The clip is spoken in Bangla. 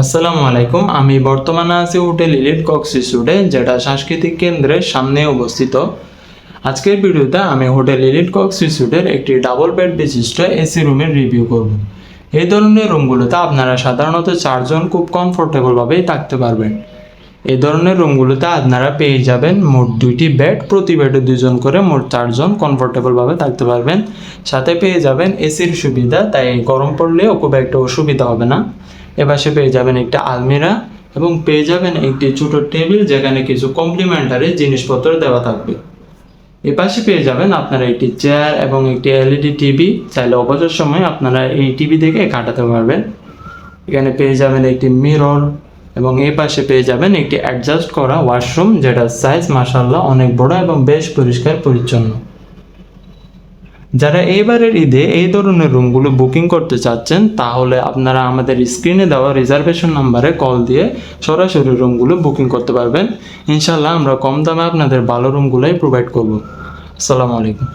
আসসালামু আলাইকুম। আমি বর্তমানে আছি হোটেল ইলিট কক্স রিসোর্টে, যেটা সাংস্কৃতিক কেন্দ্রের সামনে অবস্থিত। আজকের ভিডিওতে আমি হোটেল ইলিট কক্স রিসোর্টের একটি ডাবল বেড বিশিষ্ট এসি রুমের রিভিউ করব। এই ধরনের রুমগুলোতে আপনারা সাধারণত চারজন খুব কমফোর্টেবলভাবেই থাকতে পারবেন। এই ধরনের রুমগুলোতে আপনারা পেয়ে যাবেন মোট দুইটি বেড, প্রতি বেডে দুজন করে মোট চারজন কমফোর্টেবলভাবে থাকতে পারবেন। সাথে পেয়ে যাবেন এসির সুবিধা, তাই গরম পড়লেও খুব একটা অসুবিধা হবে না। এপাশে পেয়ে যাবেন একটা আলমিরা এবং পেয়ে যাবেন একটি ছোট টেবিল যেখানে কিছু কমপ্লিমেন্টারি জিনিসপত্র দেওয়া থাকবে। এপাশে পেয়ে যাবেন আপনারা একটি চেয়ার এবং একটি এলইডি টিভি চাইলে অবসর সময় আপনারা এই টিভি দেখে কাটাতে পারবেন। এখানে পেয়ে যাবেন একটি মিরর এবং এই পাশে পেয়ে যাবেন একটি অ্যাডজাস্ট করা ওয়াশরুম যেটার সাইজ মাসাল্লাহ অনেক বড় এবং বেশ পরিষ্কার পরিচ্ছন্ন। যারা এইবারের ঈদে এই ধরনের রুমগুলো বুকিং করতে চাচ্ছেন, তাহলে আপনারা আমাদের স্ক্রিনে দেওয়া রিজার্ভেশন নাম্বারে কল দিয়ে সরাসরি রুমগুলো বুকিং করতে পারবেন। ইনশাল্লাহ আমরা কম দামে আপনাদের ভালো রুমগুলোই প্রোভাইড করব। আসসালামু আলাইকুম।